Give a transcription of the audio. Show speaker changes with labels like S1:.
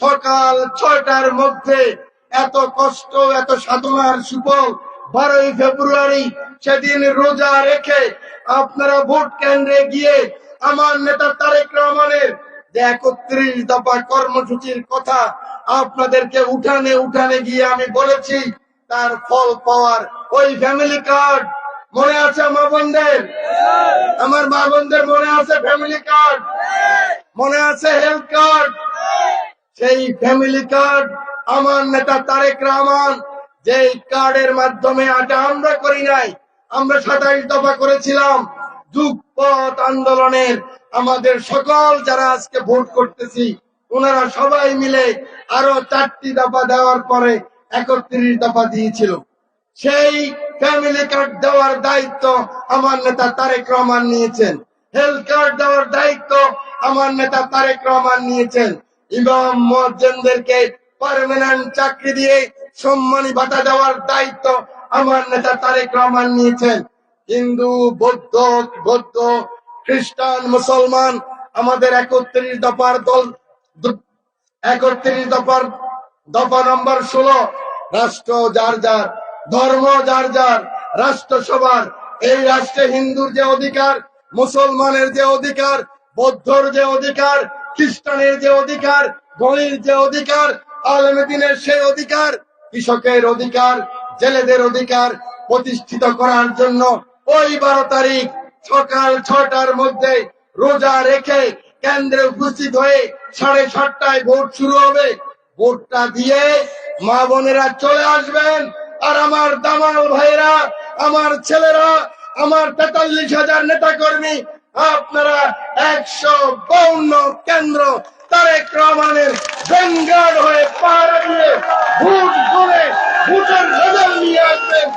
S1: সকাল ছয়টার মধ্যে এত কষ্ট এত সাধনার সুফল বারোই ফেব্রুয়ারি সেদিন রোজা রেখে আপনারা ভোট কেন্দ্রে গিয়ে আমার নেতা তারেক রহমানের যে একত্রিশ দফা কর্মসূচির কথা আপনাদেরকে উঠানে উঠানে গিয়ে আমি বলেছি তার ফল পাওয়ার ওই ফ্যামিলি কার্ড মনে আছে মা বোনদের? আমার মা বোনদের মনে আছে ফ্যামিলি কার্ড মনে আছে হেলথ কার্ড সেই ফ্যামিলি কার্ড আমার নেতা তারেক রহমান, যেই কার্ডের মাধ্যমে আটা আমরা করি নাই, আমরা সাতাইশ দফা করেছিলাম। যুগপথ আন্দোলনের আমাদের সকল যারা আজকে ভোট করতেছি, ওনারা সবাই মিলে আরও চারটি দফা দেওয়ার পরে একত্রিশ দফা দিয়েছিল। সেই ফ্যামিলি কার্ড দেওয়ার দায়িত্ব আমার নেতা তারেক রহমান নিয়েছেন। হেলথ কার্ড দেওয়ার দায়িত্ব আমার নেতা তারেক রহমান নিয়েছেন। ইমাম মজ্জেনদেরকে পার্মানেন্ট চাকরি দিয়ে সম্মানী ভাতা দেওয়ার দায়িত্ব আমার নেতা তারেক রহমান নিয়েছেন। হিন্দু, বৌদ্ধ বৌদ্ধ, খ্রিস্টান, মুসলমান আমাদের একত্রিশ দফার দল একত্রিশ দফার দফা নম্বর ষোলো, রাষ্ট্র যার যার, ধর্ম যার যার রাষ্ট্র সবার এই রাষ্ট্রে হিন্দুর যে অধিকার, মুসলমানের যে অধিকার, বৌদ্ধর যে অধিকার খ্রিস্টানের যে অধিকার, ধনীর যে অধিকার আলমদিনের সেই অধিকার, কৃষকের অধিকার, জেলেদের অধিকার প্রতিষ্ঠিত করার জন্য ওই বারো তারিখ সকাল ছটার মধ্যে রোজা রেখে কেন্দ্রে উপস্থিত হয়ে সাড়ে সাতটায় ভোট শুরু হবে। ভোটটা দিয়ে মা বোনেরা চলে আসবেন। আর আমার দামাল ভাইরা আমার ছেলেরা, আমার তেতাল্লিশ হাজার নেতা কর্মী আপনারা একশো বাউন্ন কেন্দ্র তারেক রহমানের ভেঙ্গার হয়ে পাহাড়ে ভোট করে ভোটের রেজাল্ট নিয়ে আসবেন।